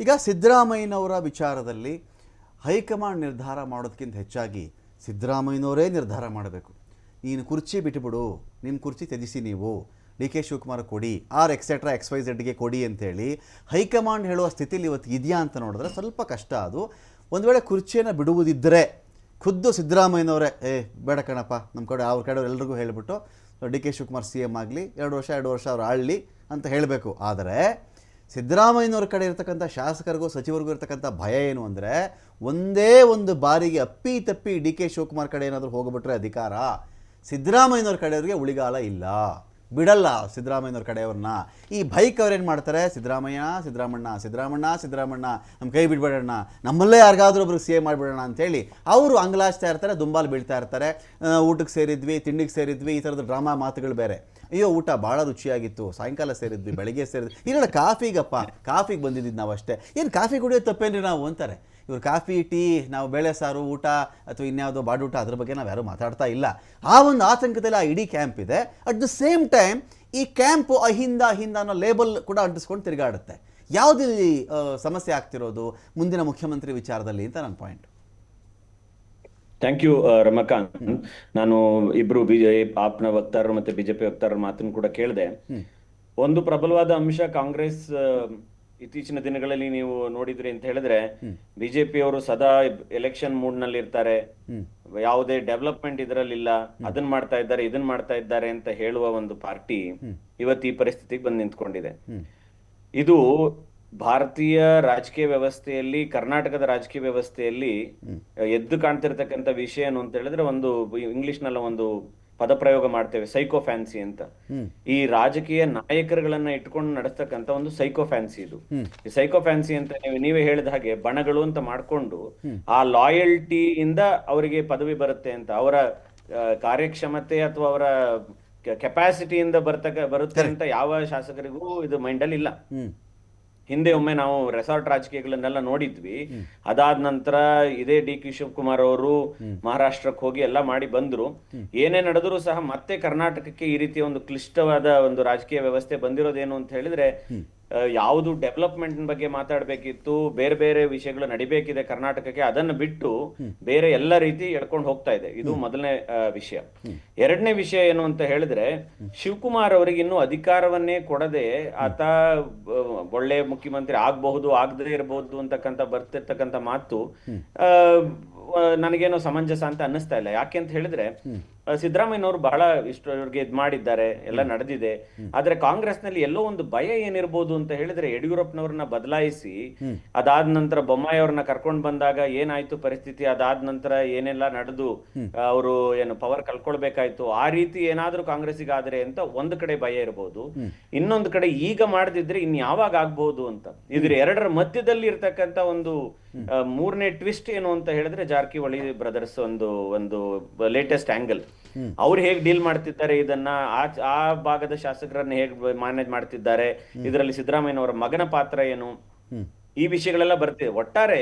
ಈಗ ಸಿದ್ದರಾಮಯ್ಯನವರ ವಿಚಾರದಲ್ಲಿ ಹೈಕಮಾಂಡ್ ನಿರ್ಧಾರ ಮಾಡೋದಕ್ಕಿಂತ ಹೆಚ್ಚಾಗಿ ಸಿದ್ದರಾಮಯ್ಯನವರೇ ನಿರ್ಧಾರ ಮಾಡಬೇಕು. ನೀನು ಕುರ್ಚಿ ಬಿಟ್ಟುಬಿಡು ನಿಮ್ಮ ಕುರ್ಚಿ ತ್ಯಜಿಸಿ ನೀವು, ಡಿ ಕೆ ಶಿವಕುಮಾರ್ ಕೊಡಿ, ಆರ್ ಎಕ್ಸೆಟ್ರಾ ಎಕ್ಸ್ ವೈ ಝೆಡ್ಗೆ ಕೊಡಿ ಅಂತೇಳಿ ಹೈಕಮಾಂಡ್ ಹೇಳುವ ಸ್ಥಿತಿಲಿ ಇವತ್ತು ಇದೆಯಾ ಅಂತ ನೋಡಿದ್ರೆ ಸ್ವಲ್ಪ ಕಷ್ಟ ಅದು. ಒಂದು ವೇಳೆ ಕುರ್ಚಿಯನ್ನು ಬಿಡುವುದಿದ್ದರೆ ಖುದ್ದು ಸಿದ್ದರಾಮಯ್ಯನವರೇ, ಏ, ಬೇಡ ಕಣಪ್ಪ ನಮ್ಮ ಕಡೆ, ಅವ್ರ ಕಡೆ ಎಲ್ರಿಗೂ ಹೇಳಿಬಿಟ್ಟು, D K Shivakumar C M ಆಗಲಿ, ಎರಡು ವರ್ಷ ಎರಡು ವರ್ಷ ಅವ್ರು ಆಳಲಿ ಅಂತ ಹೇಳಬೇಕು. ಆದರೆ ಸಿದ್ದರಾಮಯ್ಯನವ್ರ ಕಡೆ ಇರ್ತಕ್ಕಂಥ ಶಾಸಕರಿಗೂ ಸಚಿವರಿಗೂ ಇರ್ತಕ್ಕಂಥ ಭಯ ಏನು ಅಂದರೆ ಒಂದೇ ಒಂದು ಬಾರಿಗೆ ಅಪ್ಪಿ ತಪ್ಪಿ ಡಿ ಕೆ ಶಿವಕುಮಾರ್ ಕಡೆ ಏನಾದರೂ ಹೋಗ್ಬಿಟ್ರೆ ಅಧಿಕಾರ. ಸಿದ್ದರಾಮಯ್ಯನವ್ರ ಕಡೆಯವ್ರಿಗೆ ಉಳಿಗಾಲ ಇಲ್ಲ. ಬಿಡಲ್ಲ ಸಿದ್ದರಾಮಯ್ಯನವ್ರ ಕಡೆಯವ್ರನ್ನ. ಈ ಬೈಕ್ ಅವ್ರೇನು ಮಾಡ್ತಾರೆ? ಸಿದ್ದರಾಮಯ್ಯ, ಸಿದ್ದರಾಮಣ್ಣ ಸಿದ್ದರಾಮಣ್ಣ ಸಿದ್ದರಾಮಣ್ಣ ನಮ್ಮ ಕೈ ಬಿಡಬೇಡಣ್ಣ ನಮ್ಮಲ್ಲೇ ಯಾರಿಗಾದ್ರೂ ಒಬ್ರಿಗೆ ಎ ಮಾಡಿಬಿಡೋಣ ಅಂತೇಳಿ ಅವರು ಅಂಗ್ಲಾಚ್ತಾ ಇರ್ತಾರೆ, ದುಂಬಾಲು ಬೀಳ್ತಾ ಇರ್ತಾರೆ. ಊಟಕ್ಕೆ ಸೇರಿದ್ವಿ, ತಿಂಡಿಗೆ ಸೇರಿದ್ವಿ, ಈ ಥರದ ಡ್ರಾಮಾ ಮಾತುಗಳು ಬೇರೆ. ಅಯ್ಯೋ, ಊಟ ಭಾಳ ರುಚಿಯಾಗಿತ್ತು. ಸಾಯಂಕಾಲ ಸೇರಿದ್ವಿ, ಬೆಳಗ್ಗೆ ಸೇರಿದ್ವಿ. ಇಲ್ಲ ಕಾಫಿಗಪ್ಪ. ಕಾಫಿಗೆ ಬಂದಿದ್ದು ನಾವು ಅಷ್ಟೇ ಏನು ಕಾಫಿ ಕುಡಿಯೋದು ತಪ್ಪೇನ್ರಿ ನಾವು ಅಂತಾರೆ? ಇವ್ರು ಕಾಫಿ, ಟೀ, ನಾವು ಬೇಳೆ ಸಾರು, ಊಟ ಅಥವಾ ಇನ್ಯಾವುದೋ ಬಾಡೂಟ ಅದ್ರ ಬಗ್ಗೆ ನಾವು ಯಾರೂ ಮಾತಾಡ್ತಾ ಇಲ್ಲ. ಆ ಒಂದು ಆತಂಕದಲ್ಲಿ ಆ ಇಡೀ ಕ್ಯಾಂಪ್ ಇದೆ. ಅಟ್ ದ ಸೇಮ್ ಟೈಮ್ ಈ ಕ್ಯಾಂಪು ಅಹಿಂದ ಅಹಿಂದ ಅನ್ನೋ ಲೇಬಲ್ ಕೂಡ ಅಂಟಿಸ್ಕೊಂಡು ತಿರುಗಾಡುತ್ತೆ. ಯಾವುದಿಲ್ಲಿ ಸಮಸ್ಯೆ ಆಗ್ತಿರೋದು? ಮುಂದಿನ ಮುಖ್ಯಮಂತ್ರಿ ವಿಚಾರದಲ್ಲಿ ಅಂತ ನನ್ನ ಪಾಯಿಂಟ್ ಥ್ಯಾಂಕ್ ಯು ರಮಾಕಾಂತ್ ನಾನು ಇಬ್ರು ಬಿಜೆಪಿ ಆಪ್ನ ವಕ್ತಾರರು ಮತ್ತೆ ಬಿಜೆಪಿ ವಕ್ತಾರರ ಮಾತನ್ನು ಕೂಡ ಕೇಳಿದೆ. ಒಂದು ಪ್ರಬಲವಾದ ಅಂಶ ಕಾಂಗ್ರೆಸ್ ಇತ್ತೀಚಿನ ದಿನಗಳಲ್ಲಿ ನೀವು ನೋಡಿದ್ರಿ ಅಂತ ಹೇಳಿದ್ರೆ ಬಿಜೆಪಿ ಅವರು ಸದಾ ಎಲೆಕ್ಷನ್ ಮೂಡ್ನಲ್ಲಿ ಇರ್ತಾರೆ ಯಾವುದೇ ಡೆವಲಪ್ಮೆಂಟ್ ಇದರಲ್ಲಿಲ್ಲ. ಅದನ್ನ ಮಾಡ್ತಾ ಇದ್ದಾರೆ ಇದನ್ನ ಮಾಡ್ತಾ ಇದ್ದಾರೆ ಅಂತ ಹೇಳುವ ಒಂದು ಪಾರ್ಟಿ ಇವತ್ತು ಈ ಪರಿಸ್ಥಿತಿಗೆ ಬಂದು ನಿಂತ್ಕೊಂಡಿದೆ. ಇದು ಭಾರತೀಯ ರಾಜಕೀಯ ವ್ಯವಸ್ಥೆಯಲ್ಲಿ ಕರ್ನಾಟಕದ ರಾಜಕೀಯ ವ್ಯವಸ್ಥೆಯಲ್ಲಿ ಎದ್ದು ಕಾಣ್ತಿರ್ತಕ್ಕಂಥ ವಿಷಯ ಏನು ಅಂತ ಹೇಳಿದ್ರೆ ಒಂದು ಇಂಗ್ಲಿಷ್ನಲ್ಲಿ ಒಂದು ಪದಪ್ರಯೋಗ ಮಾಡ್ತೇವೆ ಸೈಕೋ ಫ್ಯಾನ್ಸಿ ಅಂತ. ಈ ರಾಜಕೀಯ ನಾಯಕರುಗಳನ್ನ ಇಟ್ಕೊಂಡು ನಡೆಸ್ತಕ್ಕಂಥ ಒಂದು ಸೈಕೋ ಫ್ಯಾನ್ಸಿ ಇದು. ಈ ಸೈಕೋ ಫ್ಯಾನ್ಸಿ ಅಂತ ನೀವು ನೀವೇ ಹೇಳಿದ ಹಾಗೆ ಬಣಗಳು ಅಂತ ಮಾಡ್ಕೊಂಡು ಆ ಲಾಯಲ್ಟಿ ಇಂದ ಅವರಿಗೆ ಪದವಿ ಬರುತ್ತೆ ಅಂತ ಅವರ ಕಾರ್ಯಕ್ಷಮತೆ ಅಥವಾ ಅವರ ಕೆಪಾಸಿಟಿಯಿಂದ ಬರ್ತಕ್ಕ ಬರುತ್ತೆ ಅಂತ ಯಾವ ಶಾಸಕರಿಗೂ ಇದು ಮೈಂಡಲ್ಲಿ ಇಲ್ಲ. ಹಿಂದೆ ಒಮ್ಮೆ ನಾವು ರೆಸಾರ್ಟ್ ರಾಜಕೀಯಗಳನ್ನೆಲ್ಲ ನೋಡಿದ್ವಿ. ಅದಾದ ನಂತರ ಇದೇ ಡಿ ಕೆ ಶಿವಕುಮಾರ್ ಅವರು ಮಹಾರಾಷ್ಟ್ರಕ್ಕೆ ಹೋಗಿ ಎಲ್ಲ ಮಾಡಿ ಬಂದ್ರು. ಏನೇ ನಡೆದರೂ ಸಹ ಮತ್ತೆ ಕರ್ನಾಟಕಕ್ಕೆ ಈ ರೀತಿಯ ಒಂದು ಕ್ಲಿಷ್ಟವಾದ ಒಂದು ರಾಜಕೀಯ ವ್ಯವಸ್ಥೆ ಬಂದಿರೋದೇನು ಅಂತ ಹೇಳಿದ್ರೆ ಯಾವುದು ಡೆವಲಪ್ಮೆಂಟ್ ಬಗ್ಗೆ ಮಾತಾಡಬೇಕಿತ್ತು ಬೇರೆ ಬೇರೆ ವಿಷಯಗಳು ನಡಿಬೇಕಿದೆ ಕರ್ನಾಟಕಕ್ಕೆ ಅದನ್ನು ಬಿಟ್ಟು ಬೇರೆ ಎಲ್ಲ ರೀತಿ ಎಳ್ಕೊಂಡು ಹೋಗ್ತಾ ಇದೆ. ಇದು ಮೊದಲನೇ ವಿಷಯ. ಎರಡನೇ ವಿಷಯ ಏನು ಅಂತ ಹೇಳಿದ್ರೆ ಶಿವಕುಮಾರ್ ಅವರಿಗೆ ಇನ್ನೂ ಅಧಿಕಾರವನ್ನೇ ಕೊಡದೆ ಆತ ಒಳ್ಳೆ ಮುಖ್ಯಮಂತ್ರಿ ಆಗಬಹುದು ಆಗದೇ ಇರಬಹುದು ಅಂತಕ್ಕಂಥ ಬರ್ತಿರ್ತಕ್ಕಂಥ ಮಾತು ನನಗೇನೋ ಸಮಂಜಸ ಅಂತ ಅನ್ನಿಸ್ತಾ ಇಲ್ಲ. ಯಾಕೆ ಅಂತ ಹೇಳಿದ್ರೆ ಸಿದ್ದರಾಮಯ್ಯನವರು ಬಹಳ ಇಷ್ಟವರೆಗೆ ಇದು ಮಾಡಿದ್ದಾರೆ ಎಲ್ಲ ನಡೆದಿದೆ. ಆದ್ರೆ ಕಾಂಗ್ರೆಸ್ನಲ್ಲಿ ಎಲ್ಲೋ ಒಂದು ಭಯ ಏನಿರ್ಬೋದು ಅಂತ ಹೇಳಿದ್ರೆ ಯಡಿಯೂರಪ್ಪನವ್ರನ್ನ ಬದಲಾಯಿಸಿ ಅದಾದ ನಂತರ ಬೊಮ್ಮಾಯಿ ಅವ್ರನ್ನ ಕರ್ಕೊಂಡು ಬಂದಾಗ ಏನಾಯ್ತು ಪರಿಸ್ಥಿತಿ ಅದಾದ ನಂತರ ಏನೆಲ್ಲ ನಡೆದು ಅವರು ಏನು ಪವರ್ ಕಳ್ಕೊಳ್ಬೇಕಾಯ್ತು ಆ ರೀತಿ ಏನಾದರೂ ಕಾಂಗ್ರೆಸ್ಸಿಗೆ ಆದ್ರೆ ಅಂತ ಒಂದು ಕಡೆ ಭಯ ಇರಬಹುದು ಇನ್ನೊಂದು ಕಡೆ ಈಗ ಮಾಡದಿದ್ರೆ ಇನ್ ಯಾವಾಗ ಆಗ್ಬಹುದು ಅಂತ. ಇದ್ರ ಎರಡರ ಮಧ್ಯದಲ್ಲಿ ಇರ್ತಕ್ಕಂತ ಒಂದು ಮೂರನೇ ಟ್ವಿಸ್ಟ್ ಏನು ಅಂತ ಹೇಳಿದ್ರೆ ಜಾರಕಿಹೊಳಿ ಬ್ರದರ್ಸ್ ಒಂದು ಒಂದು ಲೇಟೆಸ್ಟ್ ಆಂಗಲ್ ಅವ್ರು ಹೇಗ್ ಡೀಲ್ ಮಾಡ್ತಿದ್ದಾರೆ ಇದನ್ನ? ಆ ಆ ಭಾಗದ ಶಾಸಕರನ್ನ ಹೇಗ್ ಮ್ಯಾನೇಜ್ ಮಾಡ್ತಿದ್ದಾರೆ? ಇದರಲ್ಲಿ ಸಿದ್ದರಾಮಯ್ಯನವರ ಮಗನ ಪಾತ್ರ ಏನು? ಈ ವಿಷಯಗಳೆಲ್ಲ ಬರ್ತಿದೆ. ಒಟ್ಟಾರೆ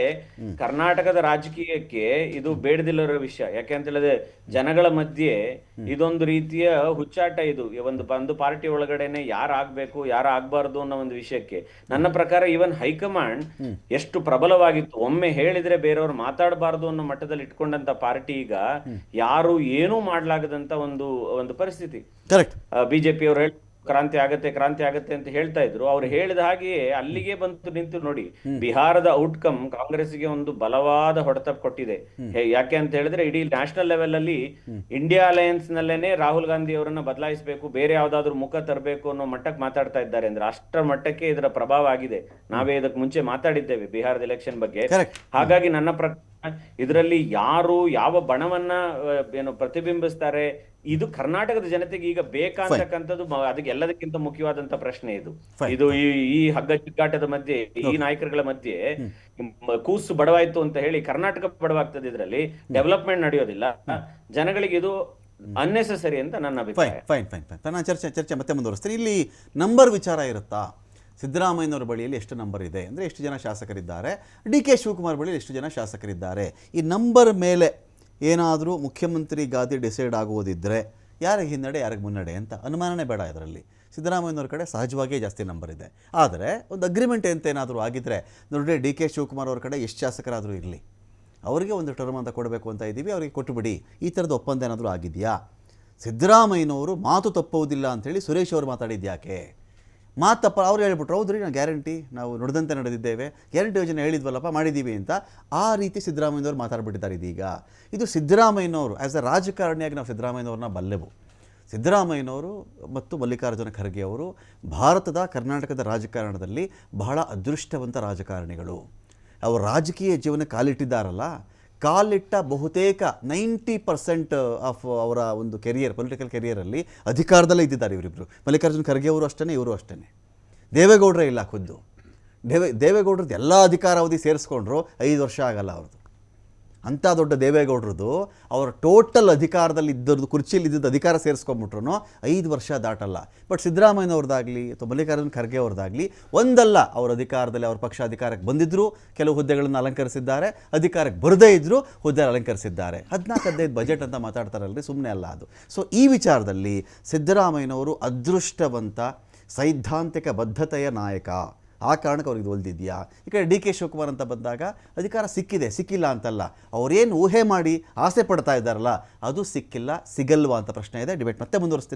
ಕರ್ನಾಟಕದ ರಾಜಕೀಯಕ್ಕೆ ಇದು ಬೇಡದಿಲ್ಲರೋ ವಿಷಯ. ಯಾಕೆ ಅಂತ ಹೇಳಿದ್ರೆ ಜನಗಳ ಮಧ್ಯೆ ಇದೊಂದು ರೀತಿಯ ಹುಚ್ಚಾಟ ಇದು. ಒಂದು ಒಂದು ಪಾರ್ಟಿ ಒಳಗಡೆನೆ ಯಾರು ಆಗ್ಬೇಕು ಯಾರು ಆಗ್ಬಾರ್ದು ಅನ್ನೋ ಒಂದು ವಿಷಯಕ್ಕೆ. ನನ್ನ ಪ್ರಕಾರ ಈವನ್ ಹೈಕಮಾಂಡ್ ಎಷ್ಟು ಪ್ರಬಲವಾಗಿತ್ತು. ಒಮ್ಮೆ ಹೇಳಿದ್ರೆ ಬೇರೆಯವ್ರು ಮಾತಾಡಬಾರ್ದು ಅನ್ನೋ ಮಟ್ಟದಲ್ಲಿ ಇಟ್ಕೊಂಡಂತ ಪಾರ್ಟಿ ಈಗ ಯಾರು ಏನೂ ಮಾಡ್ಲಾಗದಂತ ಒಂದು ಒಂದು ಪರಿಸ್ಥಿತಿ. ಕರೆಕ್ಟ್ ಬಿಜೆಪಿ ಅವರು ಹೇಳಿ ಕ್ರಾಂತಿ ಆಗತ್ತೆ ಕ್ರಾಂತಿ ಆಗತ್ತೆ ಅಂತ ಹೇಳ್ತಾ ಇದ್ರು. ಅವ್ರು ಹೇಳಿದ ಹಾಗೆಯೇ ಅಲ್ಲಿಗೆ ಬಂತು ನಿಂತು ನೋಡಿ ಬಿಹಾರದ ಔಟ್ಕಮ್ ಕಾಂಗ್ರೆಸ್ಗೆ ಒಂದು ಬಲವಾದ ಹೊಡೆತ ಕೊಟ್ಟಿದೆ. ಯಾಕೆ ಅಂತ ಹೇಳಿದ್ರೆ ಇಡೀ ನ್ಯಾಷನಲ್ ಲೆವೆಲ್ ಅಲ್ಲಿ ಇಂಡಿಯಾ ಅಲಯನ್ಸ್ ನಲ್ಲೇನೆ ರಾಹುಲ್ ಗಾಂಧಿ ಅವರನ್ನ ಬದಲಾಯಿಸಬೇಕು ಬೇರೆ ಯಾವ್ದಾದ್ರು ಮುಖ ತರಬೇಕು ಅನ್ನೋ ಮಟ್ಟಕ್ಕೆ ಮಾತಾಡ್ತಾ ಇದ್ದಾರೆ ಅಂದ್ರೆ ಅಷ್ಟರ ಮಟ್ಟಕ್ಕೆ ಇದರ ಪ್ರಭಾವ ಆಗಿದೆ. ನಾವೇ ಇದಕ್ಕೆ ಮುಂಚೆ ಮಾತಾಡಿದ್ದೇವೆ ಬಿಹಾರದ ಎಲೆಕ್ಷನ್ ಬಗ್ಗೆ. ಹಾಗಾಗಿ ನನ್ನ ಪ್ರಕಾರ ಇದರಲ್ಲಿ ಯಾರು ಯಾವ ಬಣವನ್ನ ಏನು ಪ್ರತಿಬಿಂಬಿಸ್ತಾರೆ ಇದು ಕರ್ನಾಟಕದ ಜನತೆಗೆ ಈಗ ಬೇಕಾಗ್ತಕ್ಕಂಥದ್ದು ಅದಕ್ಕೆ ಎಲ್ಲದಕ್ಕಿಂತ ಮುಖ್ಯವಾದಂತ ಪ್ರಶ್ನೆ ಇದು. ಇದು ಈ ಈ ಹಗ್ಗ ಚಿಕ್ಕಾಟದ ಮಧ್ಯೆ ಈ ನಾಯಕರುಗಳ ಮಧ್ಯೆ ಕೂಸು ಬಡವಾಯ್ತು ಅಂತ ಹೇಳಿ ಕರ್ನಾಟಕ ಬಡವಾಗ್ತದೆ ಇದರಲ್ಲಿ ಡೆವಲಪ್ಮೆಂಟ್ ನಡೆಯೋದಿಲ್ಲ. ಜನಗಳಿಗೆ ಇದು ಅನ್ನೆಸೆಸರಿ ಅಂತ ನನ್ನ ಅಭಿಪ್ರಾಯ. ಫೈನ್ ಫೈನ್ ಫೈನ್ ಫೈನ್ ನಾನು ಚರ್ಚೆ ಚರ್ಚೆ ಮತ್ತೆ ಮುಂದುವರಿಸ್ತೀನಿ. ಇಲ್ಲಿ ನಂಬರ್ ವಿಚಾರ ಇರುತ್ತಾ? ಸಿದ್ದರಾಮಯ್ಯನವರ ಬಳಿಯಲ್ಲಿ ಎಷ್ಟು ನಂಬರ್ ಇದೆ? ಅಂದರೆ ಎಷ್ಟು ಜನ ಶಾಸಕರಿದ್ದಾರೆ? ಡಿ ಕೆ ಶಿವಕುಮಾರ್ ಬಳಿಯಲ್ಲಿ ಎಷ್ಟು ಜನ ಶಾಸಕರಿದ್ದಾರೆ? ಈ ನಂಬರ್ ಮೇಲೆ ಏನಾದರೂ ಮುಖ್ಯಮಂತ್ರಿ ಗಾದಿ ಡಿಸೈಡ್ ಆಗುವುದಿದ್ದರೆ ಯಾರಿಗೆ ಹಿನ್ನಡೆ, ಯಾರಿಗೆ ಮುನ್ನಡೆ ಅಂತ ಅನುಮಾನನೇ ಬೇಡ ಇದರಲ್ಲಿ. ಸಿದ್ದರಾಮಯ್ಯನವ್ರ ಕಡೆ ಸಹಜವಾಗಿಯೇ ಜಾಸ್ತಿ ನಂಬರ್ ಇದೆ. ಆದರೆ ಒಂದು ಅಗ್ರಿಮೆಂಟ್ ಅಂತ ಏನಾದರೂ ಆಗಿದ್ದರೆ ನೋಡಿ ಡಿ ಕೆ ಶಿವಕುಮಾರ್ ಅವ್ರ ಕಡೆ ಎಷ್ಟು ಶಾಸಕರಾದರೂ ಇರಲಿ. ಅವರಿಗೆ ಒಂದು ಟರ್ಮ್ ಅಂತ ಕೊಡಬೇಕು ಅಂತ ಇದ್ದೀವಿ, ಅವರಿಗೆ ಕೊಟ್ಟುಬಿಡಿ. ಈ ಥರದ ಒಪ್ಪಂದ ಏನಾದರೂ ಆಗಿದೆಯಾ? ಸಿದ್ದರಾಮಯ್ಯನವರು ಮಾತು ತಪ್ಪುವುದಿಲ್ಲ ಅಂಥೇಳಿ ಸುರೇಶ್ ಅವರು ಮಾತಾಡಿದ್ಯಾಕೆ ಮಾತು ತಪ್ಪ ಅವ್ರು ಹೇಳ್ಬಿಟ್ರು, ಹೌದ್ರಿ ನಾವು ಗ್ಯಾರಂಟಿ, ನಾವು ನುಡಿದಂತೆ ನಡೆದಿದ್ದೇವೆ. ಗ್ಯಾರಂಟಿ ಯೋಜನೆ ಹೇಳಿದ್ವಲ್ಲಪ್ಪ ಮಾಡಿದ್ದೀವಿ ಅಂತ. ಆ ರೀತಿ ಸಿದ್ದರಾಮಯ್ಯನವರು ಮಾತಾಡ್ಬಿಟ್ಟಿದ್ದಾರೆ ಇದೀಗ. ಇದು ಸಿದ್ದರಾಮಯ್ಯನವರು ಆ್ಯಸ್ ಅ ರಾಜಕಾರಣಿಯಾಗಿ ನಾವು ಸಿದ್ದರಾಮಯ್ಯನವ್ರನ್ನ ಬಲ್ಲೆವು. ಸಿದ್ದರಾಮಯ್ಯನವರು ಮತ್ತು ಮಲ್ಲಿಕಾರ್ಜುನ ಖರ್ಗೆ ಅವರು ಭಾರತದ, ಕರ್ನಾಟಕದ ರಾಜಕಾರಣದಲ್ಲಿ ಬಹಳ ಅದೃಷ್ಟವಂತ ರಾಜಕಾರಣಿಗಳು. ಅವರು ರಾಜಕೀಯ ಜೀವನ ಕಾಲಿಟ್ಟಿದ್ದಾರಲ್ಲ ಕಾಲಿಟ್ಟ ಬಹುತೇಕ ನೈಂಟಿ ಪರ್ಸೆಂಟ್ ಆಫ್ ಅವರ ಒಂದು ಕೆರಿಯರ್ ಪೊಲಿಟಿಕಲ್ ಕೆರಿಯರಲ್ಲಿ ಅಧಿಕಾರದಲ್ಲೇ ಇದ್ದಿದ್ದಾರೆ ಇವರಿಬ್ಬರು ಮಲ್ಲಿಕಾರ್ಜುನ ಖರ್ಗೆ ಅವರು ಅಷ್ಟೇ ಇವರು ಅಷ್ಟೇ ದೇವೇಗೌಡರೇ ಇಲ್ಲ ಖುದ್ದು. ದೇವೇ, ದೇವೇಗೌಡರದ್ದು ಎಲ್ಲ ಅಧಿಕಾರಾವಧಿ ಸೇರಿಸ್ಕೊಂಡ್ರು ಐದು ವರ್ಷ ಆಗಲ್ಲ ಅವ್ರದ್ದು ಅಂಥ ದೊಡ್ಡ ದೇವೇಗೌಡರದು ಅವರ ಟೋಟಲ್ ಅಧಿಕಾರದಲ್ಲಿ ಇದ್ದದ್ದು ಕುರ್ಚಿಯಲ್ಲಿ ಇದ್ದದ್ದು ಅಧಿಕಾರ ಸೇರಿಸ್ಕೊಂಬಿಟ್ರು ಐದು ವರ್ಷ ದಾಟಲ್ಲ. ಬಟ್ ಸಿದ್ದರಾಮಯ್ಯನವ್ರದ್ದಾಗಲಿ ಅಥವಾ ಮಲ್ಲಿಕಾರ್ಜುನ ಖರ್ಗೆ ಅವ್ರದ್ದಾಗಲಿ ಒಂದಲ್ಲ ಅವರ ಅಧಿಕಾರದಲ್ಲಿ ಅವ್ರ ಪಕ್ಷ ಅಧಿಕಾರಕ್ಕೆ ಬಂದಿದ್ದರು ಕೆಲವು ಹುದ್ದೆಗಳನ್ನು ಅಲಂಕರಿಸಿದ್ದಾರೆ, ಅಧಿಕಾರಕ್ಕೆ ಬರದೇ ಇದ್ದರೂ ಹುದ್ದೆ ಅಲಂಕರಿಸಿದ್ದಾರೆ. ಹದಿನಾಲ್ಕು ಹದಿನೈದು ಬಜೆಟ್ ಅಂತ ಮಾತಾಡ್ತಾರಲ್ರಿ ಸುಮ್ಮನೆ ಅಲ್ಲ ಅದು. ಸೊ ಈ ವಿಚಾರದಲ್ಲಿ ಸಿದ್ದರಾಮಯ್ಯನವರು ಅದೃಷ್ಟವಂತ ಸೈದ್ಧಾಂತಿಕ ಬದ್ಧತೆಯ ನಾಯಕ. ಆ ಕಾರಣಕ್ಕೆ ಅವ್ರಿಗೆ ಒಲ್ದಿದ್ಯಾ ಈ ಕಡೆ ಡಿ ಕೆ ಶಿವಕುಮಾರ್ ಅಂತ ಬಂದಾಗ ಅಧಿಕಾರ ಸಿಕ್ಕಿದೆ, ಸಿಕ್ಕಿಲ್ಲ ಅಂತಲ್ಲ. ಅವರೇನು ಊಹೆ ಮಾಡಿ ಆಸೆ ಪಡ್ತಾ ಇದ್ದಾರಲ್ಲ, ಅದು ಸಿಕ್ಕಿಲ್ಲ, ಸಿಗಲ್ವಾ ಅಂತ ಪ್ರಶ್ನೆ ಇದೆ. ಡಿಬೇಟ್ ಮತ್ತೆ ಮುಂದುವರಿಸ್ತೀನಿ.